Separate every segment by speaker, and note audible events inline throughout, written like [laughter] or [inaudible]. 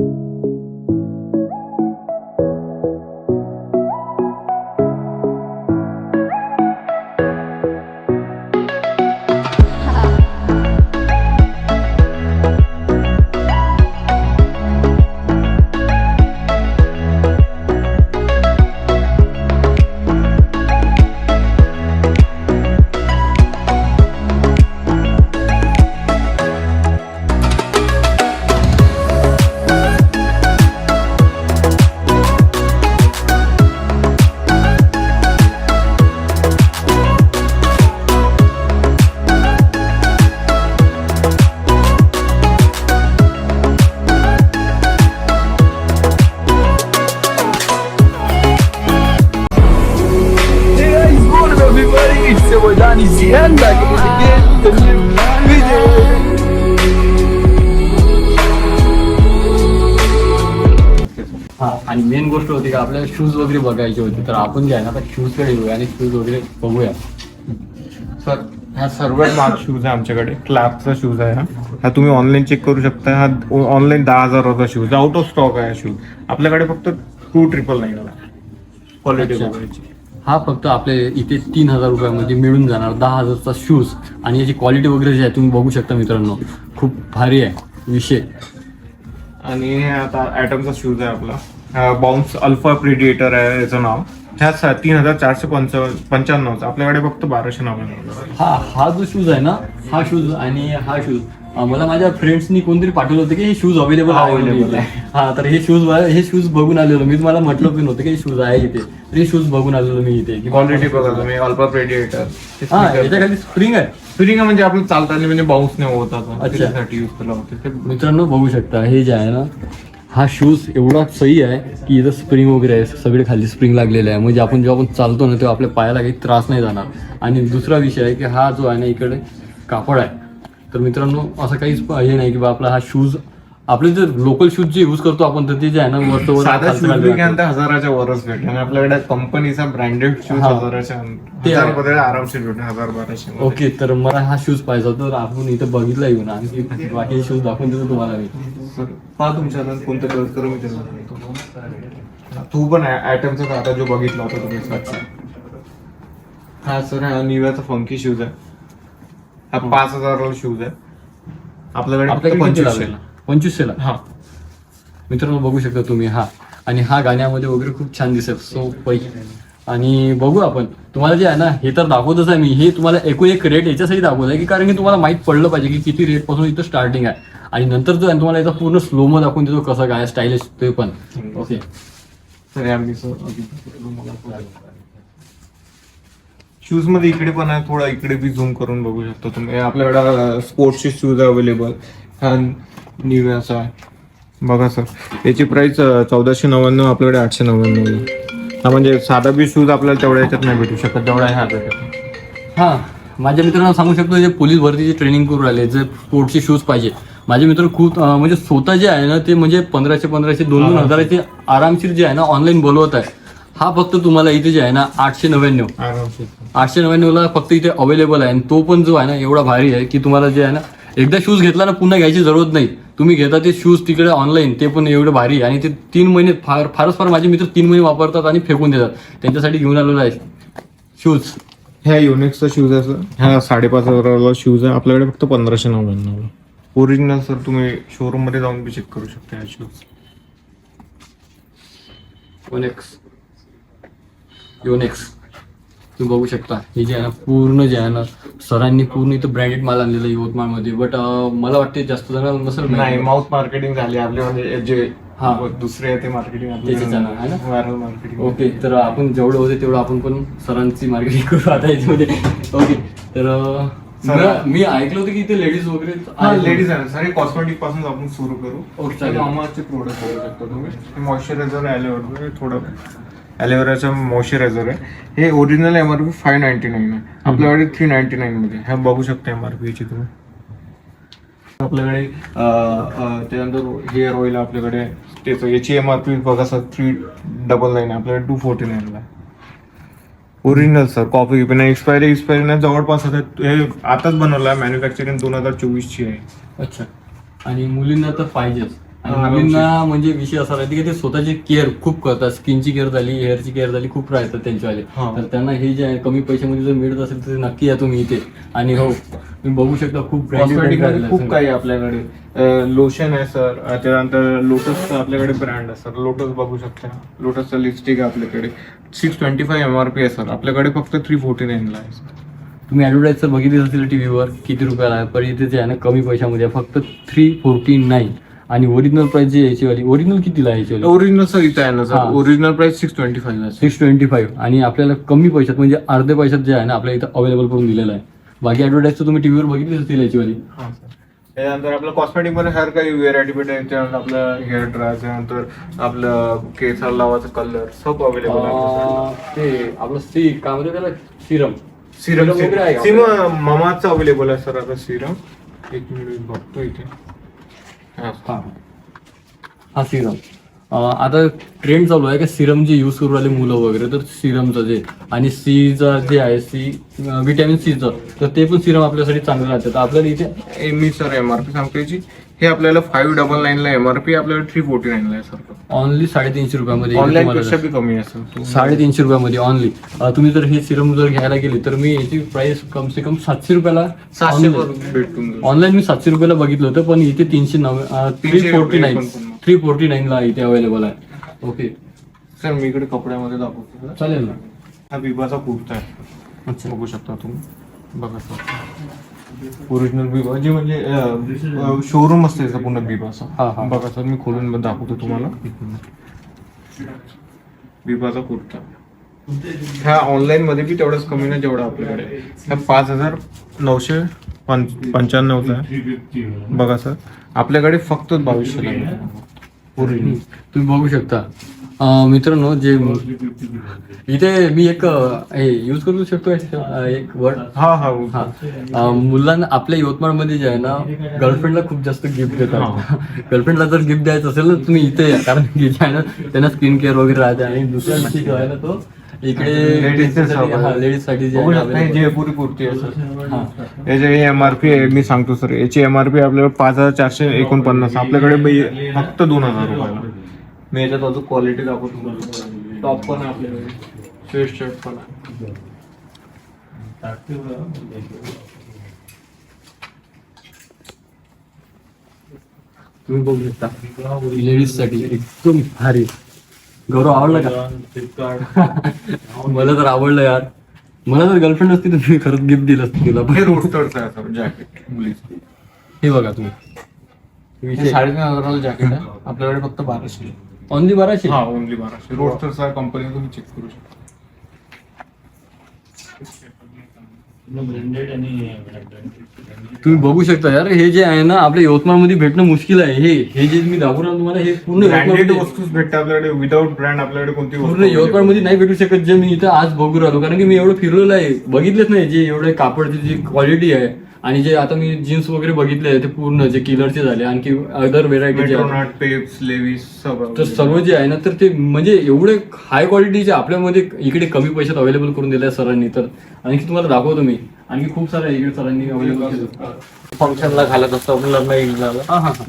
Speaker 1: thank you It's your boy Danny Z and back new video.
Speaker 2: हा आणि main गोष्ट होती का आपल्याला शूज वगैरे बघायचे होते तर आपण जे आहे ना आता शूजकडे येऊया आणि शूज वगैरे बघूया.
Speaker 3: सर हा सर्वात महाग शूज आहे आमच्याकडे क्लॅपचा शूज आहे हा. हा तुम्ही ऑनलाईन चेक करू शकता हा ऑनलाईन दहा हजाराचा शूज आउट ऑफ स्टॉक आहे हा शूज आपल्याकडे फक्त टू ट्रिपल नाईन क्वालिटी. बघायची.
Speaker 2: हा फक्त आपल्या इथे तीन हजार रुपयामध्ये मिळून जाणार. दहा हजारचा शूज आणि याची क्वालिटी वगैरे जी आहे तुम्ही बघू शकता मित्रांनो. खूप भारी आहे. विषय.
Speaker 3: आणि आता ॲटमचा शूज आहे आपला. बाउन्स अल्फा प्रिडिएटर आहे याचं नाव. ह्या सा- तीन हजार चारशे पंचावन्न पंच्याण्णवचा. आपल्याकडे फक्त बाराशे नव्याण्णव
Speaker 2: हा हा जो शूज आहे ना हा शूज आणि हा शूज मला माझ्या फ्रेंड्सनी कोणतरी पाठवलं होतं की हे शूज अवेलेबल आहे
Speaker 3: Available
Speaker 2: इथे. हा तर हे शूज हे शूज बघून आलेलो मी तुम्हाला म्हटलं पण नव्हतं की हे शूज आहे इथे. तर हे शूज बघून आलेलो मी इथे. की
Speaker 3: क्वालिटी बघा तुम्ही अल्फा प्रिडिएटर
Speaker 2: हा याच्या खाली स्प्रिंग आहे.
Speaker 3: स्प्रिंग म्हणजे आपलं चालताना म्हणजे बाउन्स नाही होत. त्याच्यासाठी यूज केला होता.
Speaker 2: मित्रांनो बघू शकता हे जे आहे ना हा शूज एवढा सही आहे की इथं स्प्रिंग वगैरे आहे. सगळे खाली स्प्रिंग लागलेले आहे. म्हणजे आपण जेव्हा आपण चालतो ना तेव्हा आपल्या पायाला काही त्रास नाही जाणार. आणि दुसरा विषय आहे की हा जो आहे ना इकडे कापड आहे. तर मित्रांनो असं काहीच हे नाही की बा आपला हा शूज आपले जे लोकल शूज जे यूज करतो आपण तर ते जे आहे ना
Speaker 3: साधा शूज बी हजाराच्या वरच भेटेल आणि आपल्याकडे कंपनीचा ब्रँडेड शूज
Speaker 2: हा.
Speaker 3: हजाराच्या
Speaker 2: ते
Speaker 3: हजार
Speaker 2: आहे.
Speaker 3: मध्ये आरामशीर भेटेल हजार बाराशे मध्ये.
Speaker 2: ओके तर मला हा शूज पाहिजे होता तर आपण इथं बघितला येऊन आणि बाकी शूज दाखवून देतो तुम्हाला मी
Speaker 3: सर पहा तुमच्या हातात कोणतं कलर करू मी त्याला सांगतो. तू पण ऍटमचा आता जो बघितला होता तुम्ही स्वच्छ हा सर हा निव्याचा फंकी शूज आहे हा पाच हजाराला शूज आहे. आपल्याकडे फक्त
Speaker 2: आपल्याकडे किती
Speaker 3: पंचवीसशे.
Speaker 2: लागेल? पंचवीसशेला?
Speaker 3: हा.
Speaker 2: मित्रांनो बघू शकता तुम्ही हा. आणि हा गाण्यामध्ये वगैरे खूप छान दिसेल. सो पै आणि बघू आपण. तुम्हाला जे आहे ना हे तर दाखवतच आहे मी. हे तुम्हाला एकूण एक रेट याच्यासाठी दाखवत आहे की कारण की तुम्हाला माहीत पडलं पाहिजे की किती रेटपासून इथं स्टार्टिंग आहे. आणि नंतर जो आहे तुम्हाला याचा पूर्ण स्लो मो दाखवून देतो कसं काय स्टायलिश ते पण. ओके
Speaker 3: तर शूजमध्ये इकडे पण आहे थोडा इकडे बी झूम करून बघू शकता तुम्ही. आपल्याकडे स्पोर्ट्सचे शूज अवेलेबल हा निव्याचा आहे. बघा सर याची प्राइस चौदाशे नव्याण्णव आपल्याकडे आठशे नव्याण्णव आहे. हा म्हणजे साधा बी शूज आपल्याला तेवढ्या याच्यात नाही भेटू शकत. तेवढा ह्या भेटत
Speaker 2: हा माझ्या मित्रांना सांगू शकतो जे पोलीस भरतीची ट्रेनिंग करून राहिले जे स्पोर्टचे शूज पाहिजे. माझे मित्र खूप म्हणजे स्वतः जे आहे ना ते म्हणजे पंधराशे पंधराशे दोन दोन हजाराचे आरामशीर जे आहे ना ऑनलाईन बोलवत आहे. हा फक्त तुम्हाला इथे जे आहे ना आठशे नव्याण्णव.
Speaker 3: आरामशीर.
Speaker 2: आठशे नव्याण्णवला फक्त इथे अवेलेबल आहे आणि तो पण जो आहे ना एवढा भारी आहे की तुम्हाला जे आहे ना एकदा शूज घेतला ना पुन्हा घ्यायची जरूरत नाही. तुम्ही घेता ते शूज तिकडे ऑनलाईन ते पण एवढं भारी आहे. आणि ते तीन महिने फार फारच फार माझे मित्र तीन महिने वापरतात आणि फेकून देतात. त्यांच्यासाठी घेऊन आलेलो आहे शूज
Speaker 3: ह्या युनिक्सचा शूज आहे सर ह्या साडेपाच हजाराला शूज आहे. आपल्याकडे फक्त पंधराशे नव्याण्णवला. ओरिजिनल सर तुम्ही शोरूममध्ये जाऊन बी चेक करू शकता ह्या शूज
Speaker 2: योनेक्स योनेक्स तुम्ही बघू शकता हे जे आहे ना पूर्ण जे आहे ना सरांनी पूर्ण इथं ब्रँडेड माल आणलेला आहे यवतमाळमध्ये बट मला वाटते जास्त जण नसेल
Speaker 3: नाही. माउथ मार्केटिंग झाली आपले म्हणजे जे
Speaker 2: हा.
Speaker 3: दुसरे आहे ते मार्केटिंग
Speaker 2: त्याचे channel आहे ना?
Speaker 3: व्हायरल मार्केटिंग
Speaker 2: ओके तर आपण जेवढं होते तेवढं आपण पण सरांची मार्केटिंग करू आता याच्यामध्ये ओके तर मी- ऐकलं होतं की इथे लेडीज वगैरे
Speaker 3: हा
Speaker 2: आहेत.
Speaker 3: लेडीज आहे सर कॉस्मेटिकपासून आपण सुरू करू
Speaker 2: ओके, चालेल.
Speaker 3: मामाचे प्रोडक्ट करू शकता तुम्ही मॉइश्चरायझर ॲलोवेरा थोडं ॲलोवेराचं मॉइश्चरायझर आहे. हे original M R P five ninety nine आहे. आपल्याकडे थ्री नाईन्टी नाईन मध्ये. ह्या बघू शकता एम आर पी याची तुम्ही. आपल्याकडे त्यानंतर हेअर ऑइल आपल्याकडे त्याचं याची एम आर पी बघा सर थ्री डबल नाईन आपल्याकडे टू फोर्टी नाईनला ओरिजिनल सर कॉफी पण एक्सपायरी एक्सपायरी नाही जवळपास आता हे आताच बनवलं आहे. मॅन्युफॅक्चरिंग दोन हजार चोवीसची आहे.
Speaker 2: अच्छा. आणि मुलींना तर पाहिजेच मुलींना म्हणजे विषय असा राहते की ते स्वतःची केअर खूप करतात स्किनची केअर झाली हेअरची केअर झाली खूप राहतात त्यांच्यावाले.
Speaker 3: हा.
Speaker 2: तर त्यांना हे जे आहे कमी पैशामध्ये जर मिळत असेल तर नक्की या तुम्ही इथे. आणि हो तुम्ही बघू शकता खूप
Speaker 3: खूप. काही आहे आपल्याकडे. लोशन आहे सर त्याच्यानंतर लोटसचं आपल्याकडे ब्रँड आहे सर लोटस बघू शकता. लोटसचं लिपस्टिक आहे आपल्याकडे. सिक्स ट्वेंटी फाय एम आर पी आहे सर आपल्याकडे फक्त थ्री फोर्टी नाईनला आहे सर
Speaker 2: तुम्ही ऍडव्हर्टाईज जर बघितली असेल टीव्हीवर किती रुपयाला आहे पण इथे जे आहे ना कमी पैशामध्ये फक्त थ्री फोर्टी नाईन आणि ओरिजिनल प्राइस जी आहे याचीवाली ओरिजिनल कितीला आहे याचीवाली?
Speaker 3: ओरिजिनल सर इथं आहे ना sir. Original price six twenty five
Speaker 2: six twenty five आणि आपल्याला कमी पैशात म्हणजे अर्ध्या पैशात जे आहे ना आपल्या इथं अवेलेबल करून दिलेलं आहे. बाकी ऍडव्हर्टाईज तर तुम्ही टीव्हीवर बघितली असतील याचीवाली.
Speaker 3: हा सर. त्याच्यानंतर आपलं कॉस्मेटिकमध्ये हर काही व्हेरायटी भेटेल त्यानंतर आपलं हेअर ड्राय त्यानंतर आपलं केसाला लावायचं कलर सब अवेलेबल आहे
Speaker 2: ते आपलं सी काय म्हणते त्याला? सिरम.
Speaker 3: सिरम? सिरम ममाचं अवेलेबल आहे सर आता सिरम. एक मिनिट बघतो इथे. हा.
Speaker 2: सिरम आता ट्रेंड चालू आहे का सिरम जे यूज करू राहिले मुलं वगैरे तर सिरमचं जे. आणि सीचं जे आहे सी विटॅमिन सीचं तर ते पण सिरम आपल्यासाठी चांगलं राहतं तर आपल्याला इथे
Speaker 3: मी सर एम आर पी सांगतो याची हे आपल्याला फाईव्ह डबल नाईनला एम आर पी आपल्याला थ्री फोर्टी नाईनला आहे सर.
Speaker 2: ऑनली साडेतीनशे रुपयामध्ये
Speaker 3: ऑनलाईन
Speaker 2: तुम्हाला
Speaker 3: पेक्षा बी कमी आहे सर
Speaker 2: साडेतीनशे रुपयामध्ये ऑनली तुम्ही जर हे सिरम जर घ्यायला गेले तर मी याची प्राइस कम से कम सातशे रुपयाला
Speaker 3: सातशे भेटून जाईल.
Speaker 2: ऑनलाईन मी सातशे रुपयाला बघितलं होतं पण इथे तीनशे नव्वे three forty nine. Three forty नाईनला इथे अवेलेबल आहे. ओके
Speaker 3: सर मी इकडे कपड्यामध्ये दाखवतो. सर.
Speaker 2: चालेल ना?
Speaker 3: हा बिबाचा कुर्ता आहे.
Speaker 2: अच्छा.
Speaker 3: बघू शकता तुम्ही. बघा सर. ओरिजिनल बिबा जे म्हणजे शोरूम असते पूर्ण बिबाचा
Speaker 2: हा, हा.
Speaker 3: बघा सर मी खोलून दाखवतो तुम्हाला. बिबाचा कुर्ता ह्या ऑनलाईन मध्ये बी तेवढंच कमी नाही जेवढा आपल्याकडे. ह्या पाच हजार नऊशे पंच- पंच्याण्णवचा आहे. बघा सर. आपल्याकडे फक्त बावीसशे ओरिजिनल
Speaker 2: तुम्ही बघू शकता. मित्रांनो जे इथे मी एक हे यूज करू शकतो एक वर्ड
Speaker 3: हा हा
Speaker 2: हा. मुलांना आपल्या यवतमाळमध्ये जे आहे ना गर्लफ्रेंडला खूप जास्त गिफ्ट देतात. गर्लफ्रेंडला जर गिफ्ट द्यायचं असेल ना तुम्ही इथे या. कारण की जे आहे ना त्यांना स्किन केअर वगैरे राहते आणि दुसऱ्या दिवशी जो आहे ना तो इकडे
Speaker 3: Ladies चे सर्व.
Speaker 2: लेडीजसाठी जे
Speaker 3: कुर्ती. याची एम आर पी मी सांगतो सर. याची एम आर पी आपल्याला पाच हजार चारशे एकोणपन्नास आपल्याकडे फक्त दोन हजार रुपयाला. मी याच्यात अजून क्वालिटी दाखवतो. टॉप पण आहे आपल्याकडे. स्वेट शर्ट पण आहे.
Speaker 2: तुम्ही बघू शकता. लेडीजसाठी एकदम भारी. गौरव आवडला का? [laughs] मला तर आवडलं यार. मला जर गर्लफ्रेंड असती तर मी खरंच गिफ्ट दिलं असतं तिला.
Speaker 3: हे आहे सर जॅकेट मुलीचं.
Speaker 2: हे बघा तुम्ही.
Speaker 3: साडेतीन हजाराला जॅकेट आहे. आपल्याकडे फक्त बाराशे.
Speaker 2: ऑनली बाराशे?
Speaker 3: हा ओनली बाराशे. रोस्टरचा कंपनी तुम्ही चेक करू शकता.
Speaker 2: तुम्ही बघू शकता यार हे जे आहे ना आपल्या यवतमाळमध्ये भेटणं मुश्किल आहे. हे हे जे मी दाखवून राहिलो तुम्हाला हे पूर्ण
Speaker 3: ब्रँडेड
Speaker 2: यवतमाळमध्ये-
Speaker 3: वस्तूच भेटते आपल्याकडे. विदाउट ब्रँड आपल्याकडे कोणती
Speaker 2: पूर्ण यवतमाळमध्ये नाही भेटू शकत जे मी इथं आज बघू राहिलो. कारण की मी एवढं फिरलेलं आहे. बघितलेच नाही जे एवढे कापडची जी क्वालिटी आहे. आणि जे आता मी जीन्स वगैरे बघितले ते पूर्ण जे किलरचे झाले आणखी अदर व्हेरायटी तर सर्व जे आहे ना तर ते म्हणजे एवढे हाय क्वालिटीचे आपल्यामध्ये इकडे कमी पैशात अवेलेबल करून दिले आहे सरांनी तर आणखी तुम्हाला दाखवतो मी. आणखी खूप सारे इकडे सरांनी अवेलेबल केलं
Speaker 3: फंक्शनला घालत असतो आपण लग्न
Speaker 2: हा हा हा.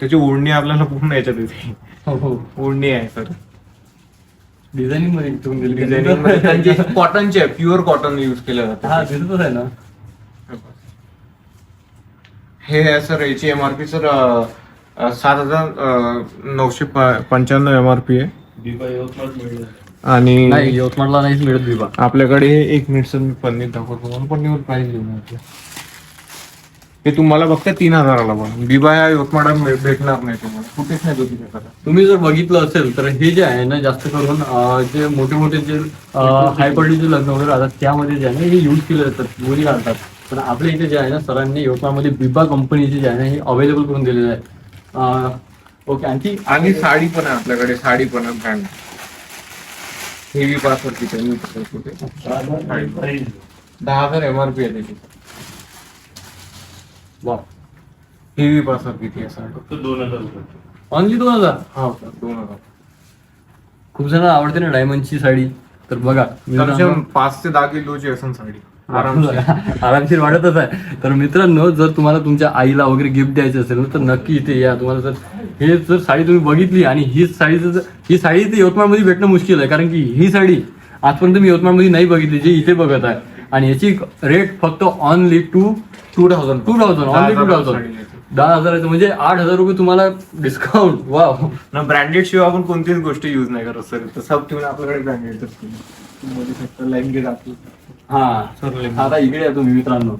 Speaker 3: त्याची ओढणी आपल्याला पूर्ण याच्यात येते.
Speaker 2: हो हो.
Speaker 3: ओढणी आहे सर.
Speaker 2: डिझायनिंगमध्ये ठेवून दिली
Speaker 3: डिझायनिंगमध्ये त्यांची कॉटनची आहे प्युअर कॉटन यूज केलं
Speaker 2: हा
Speaker 3: जातं
Speaker 2: दिसतच आहे ना.
Speaker 3: हे आहे सर याची एम आर पी सर सात हजार नऊशे पंच्याण्णव एम आर पी आहे. आणि
Speaker 2: नाही यवतमाळला नाहीच मिळत विभा
Speaker 3: आपल्याकडे हे एक मिनिट सर मी पन्नीर दाखवतो. तुम्हाला पन्नीवर प्राइस लिहून आपल्या हे तुम्हाला फक्त तीन हजाराला पण बिबा ह्या यवतमाळात भेटणार नाही तुम्हाला. कुठेच नाही भेटू शकत.
Speaker 2: तुम्ही जर बघितलं असेल तर हे जे आहे ना जास्त करून अं, जे मोठे मोठे जे हाय क्वालिटीचे लग्न वगैरे राहतात त्यामध्ये जे आहे ना हे यूज केले जातात मुली घालतात. पण आपल्या इथे जे आहे ना सरांनी यवतमाळमध्ये बिबा कंपनीचे जे आहे ना हे अवेलेबल करून दिलेले आहे. ओके आणखी?
Speaker 3: आणि साडी पण आहे आपल्याकडे साडी पण आहे ब्रँड हेवी पासवर किती आहे? मी तिथे. कुठे? दहा हजार एम आर पी आहे त्याची.
Speaker 2: वा.
Speaker 3: हेवी पासवर किती आहे? साडी
Speaker 2: ऑनली दोन हजार
Speaker 3: हा सर दोन हजार.
Speaker 2: खूप जण आवडते ना डायमंडची साडी. तर बघा
Speaker 3: कमसे कम पाच ते दहा किलोची असेल साडी.
Speaker 2: आरामशीर. [laughs] वाटतच आहे. तर मित्रांनो जर तुम्हाला तुमच्या आईला वगैरे गिफ्ट द्यायचं असेल ना तर नक्की इथे या. तुम्हाला जर हे जर साडी तुम्ही बघितली आणि ही साडी जर ही साडी इथे यवतमाळमध्ये भेटणं मुश्किल आहे कारण की ही साडी आजपर्यंत मी यवतमाळमध्ये नाही बघितली जी इथे बघत आहे. आणि याची रेट फक्त only two
Speaker 3: two thousand
Speaker 2: two thousand only two thousand दहा हजाराचं म्हणजे आठ हजार रुपये तुम्हाला डिस्काउंट वाव
Speaker 3: ना ब्रँडेड शिवाय आपण कोणतीच गोष्ट युज नाही करत सर तर सब ठेवून आपल्याकडे ब्रँडेड बघू शकता लेंगे आपलं
Speaker 2: हा. आता इकडे या तुम्ही मित्रांनो.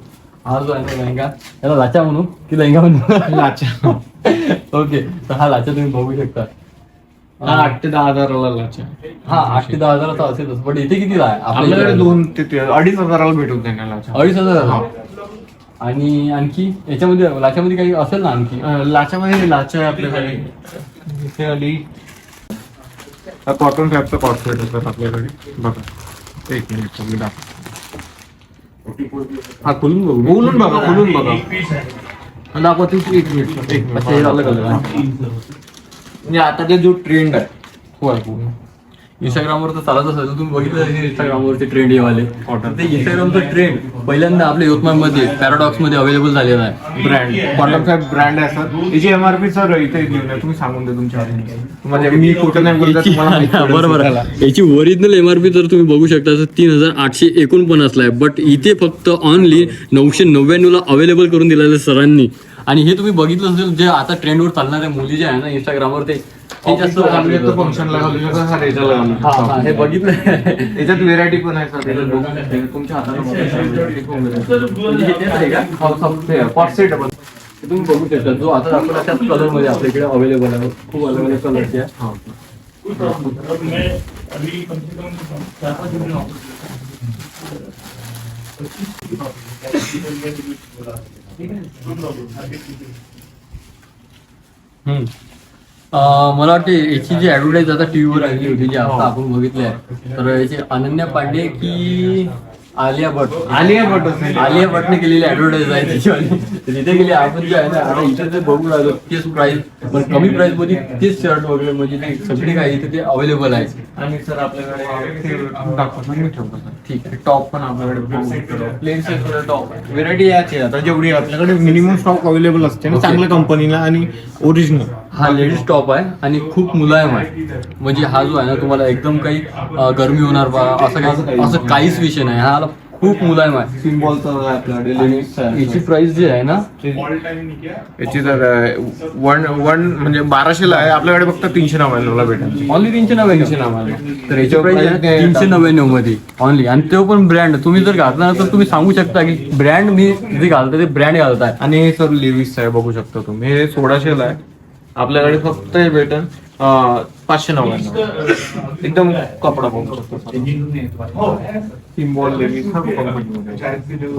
Speaker 2: हा जो आहे लेहंगा. याला लाचा म्हणू की लेहंगा म्हणू?
Speaker 3: लाचा. [laughs]
Speaker 2: ओके तर हा लाचा तुम्ही बघू शकता.
Speaker 3: हा आठ ते दहा हजाराला लाचा
Speaker 2: हा आठ ते दहा हजाराचा असेलच पण इथे आहे? आपल्या
Speaker 3: आपल्याकडे
Speaker 2: इथे
Speaker 3: दोन ते ते अडीच हजाराला भेटून लाचा
Speaker 2: अडीच हजार आणि आणखी? याच्यामध्ये लाच्यामध्ये काही असेल ना आणखी?
Speaker 3: अं, लाच्यामध्ये लाचा आहे आपल्याकडे. इथे आली. कॉटन फॅबचा कॉर्सेट असतात आपल्याकडे. बघा. एक मिनिट मी दाखवतो
Speaker 2: हा खोलून बघू.
Speaker 3: बोलून बघा बोलून बघा. दाखवतो की एक मिनिट एक
Speaker 2: अच्छा हे अलग अलग आहे.
Speaker 3: म्हणजे आता जो ट्रेंड आहे.
Speaker 2: हो आहे पूर्ण इंस्टाग्रामवर तर चालत असेल. तुम्ही बघितलं असेल इंस्टाग्रामवरचे ट्रेंड येवाले ते इंस्टाग्रामचं ट्रेंड पहिल्यांदा आपल्या यवतमाळमध्ये पॅराडॉक्समध्ये अवेलेबल झालेला आहे.
Speaker 3: ब्रँड कॉटन फॅब ब्रँड आहे सर याची एमआरपी सर इथे तुम्ही सांगून द्या तुमच्या मी खोटं नाही बोलतो तुम्हाला माहिती पडेल.
Speaker 2: बरोबर. याची ओरिजिनल एमआरपी जर तुम्ही बघू शकता तर तीन हजार आठशे एकोणपन्नासला आहे. बट इथे फक्त ऑनली नऊशे नव्याण्णवला अवेलेबल करून दिलेलं आहे सरांनी. आणि हे तुम्ही बघितलं असेल जे आता ट्रेंडवर चालणाऱ्या मुली जे आहे ना इंस्टाग्रामवर ते ते जास्त
Speaker 3: फंक्शनला हा
Speaker 2: हा हा हे बघितलं.
Speaker 3: याच्यात व्हेरायटी पण आहे सर. तुमच्या हाताला
Speaker 2: हे
Speaker 3: सेट पण
Speaker 2: हे तुम्ही बघू शकता. जो आता दाखवला त्याच कलरमध्ये आपल्याकडे अवेलेबल आहे. खूप अलग अलग कलरचे आहे मला वाटते याची जी ऍडव्हर्टाईज आता टीव्हीवर आलेली होती जी आता आपण बघितली आहे तर याची अनन्या पांडे की आलिया भट
Speaker 3: आलिया भट.
Speaker 2: आलिया भटने केलेली ऍडव्हर्टाईज आहे त्याच्यावाली. तर तिथे गेली आपण जे आहे ना आता इथे जे बघू राहिलो तेच प्राइस पण कमी प्राइसमध्ये तेच शर्ट वगैरे म्हणजे ते सगळे काही इथे ते अवेलेबल आहे
Speaker 3: आणि सर आपल्याकडे ते दाखवतो मी ठेवतो
Speaker 2: ठीक आहे.
Speaker 3: टॉप पण आपल्याकडे प्लेन सेट टॉप व्हेरायटी याची आहे. आता जेवढी आपल्याकडे मिनिमम स्टॉक अवेलेबल असते ना चांगल्या कंपनीला आणि ओरिजिनल
Speaker 2: हा लेडीज टॉप आहे आणि खूप मुलायम आहे. म्हणजे हा जो आहे ना तुम्हाला एकदम काही गरमी होणार बा असं काही असं काहीच विषय नाही. हा खूप मुलायम आहे.
Speaker 3: सिम्बॉलचा
Speaker 2: याची प्राइस जी आहे ना
Speaker 3: याची तर वन वन म्हणजे बाराशेला आहे. आपल्याकडे फक्त तीनशे नव्याण्णवला भेटेल.
Speaker 2: ऑनली तीनशे नव्याण्णव.
Speaker 3: नव्याण्णव
Speaker 2: तर याची प्राइस तीनशे नव्याण्णवमध्ये ऑनली आणि तो पण ब्रँड तुम्ही जर घातला ना तर तुम्ही सांगू शकता की ब्रँड मी जे घालतो ते ब्रँड घालताय.
Speaker 3: आणि हे सर लिव्हिस आहे बघू शकता तुम्ही. हे सोळाशेला आहे. आपल्याकडे फक्त हे भेटेल पाचशे नव्याण्णव. एकदम कपडा बघू शकतो. सिम्बॉल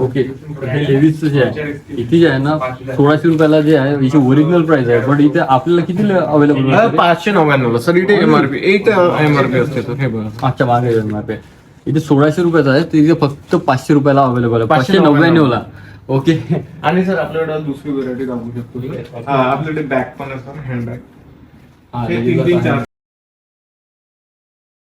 Speaker 2: ओके हे लेडीजचं जे आहे इथे जे आहे ना सोळाशे रुपयाला जे आहे याची ओरिजिनल प्राइस आहे बट इथे आपल्याला किती अवेलेबल
Speaker 3: पाचशे नव्याण्णवला. सर इथे एमआरपी एक एमआरपी असते सर हे बघा.
Speaker 2: अच्छा मागे जाऊन मापे इथे सोळाशे रुपयाचा आहे तर इथे फक्त पाचशे रुपयाला अवेलेबल आहे.
Speaker 3: पाचशे
Speaker 2: पाचशे नव्याण्णवला. ओके.
Speaker 3: आणि सर आपल्याकडे दुसरी व्हरायटी दाखवू शकतो. आपल्याकडे बॅग पण आहे सर हँड बॅग
Speaker 2: हा,
Speaker 3: हे
Speaker 2: ladies
Speaker 3: तीन तीन चार